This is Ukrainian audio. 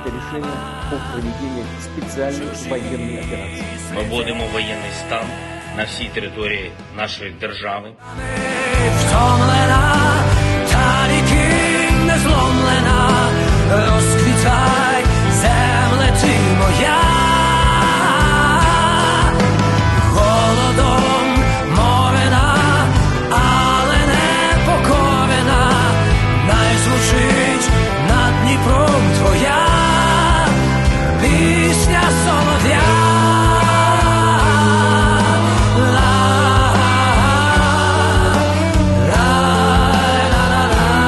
принято решение о проведении специальной военной операции. Ми вводимо воєнний стан на всій території нашої держави.